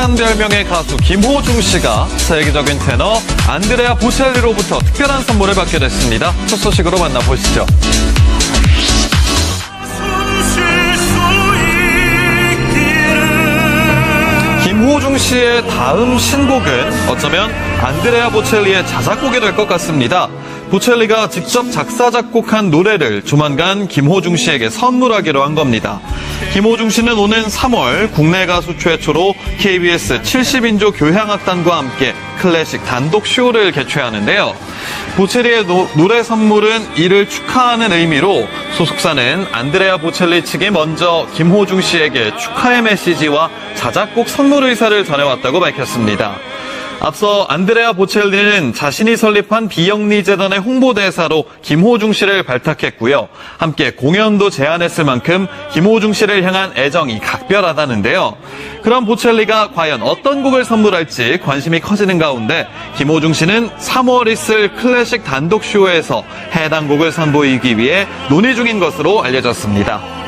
특별한 별명의 가수 김호중 씨가 세계적인 테너 안드레아 보첼리로부터 특별한 선물을 받게 됐습니다. 첫 소식으로 만나보시죠. 씨의 다음 신곡은 어쩌면 안드레아 보첼리의 자작곡이 될 것 같습니다. 보첼리가 직접 작사, 작곡한 노래를 조만간 김호중 씨에게 선물하기로 한 겁니다. 김호중 씨는 오는 3월 국내 가수 최초로 KBS 70인조 교향악단과 함께 클래식 단독 쇼를 개최하는데요. 보첼리의 노, 노래 선물은 이를 축하하는 의미로 소속사는 안드레아 보첼리 측이 먼저 김호중 씨에게 축하의 메시지와 자작곡 선물 의사를 전해왔다고 밝혔습니다. 앞서 안드레아 보첼리는 자신이 설립한 비영리 재단의 홍보대사로 김호중 씨를 발탁했고요. 함께 공연도 제안했을 만큼 김호중 씨를 향한 애정이 각별하다는데요. 그럼 보첼리가 과연 어떤 곡을 선물할지 관심이 커지는 가운데 김호중 씨는 3월 있을 클래식 단독 쇼에서 해당 곡을 선보이기 위해 논의 중인 것으로 알려졌습니다.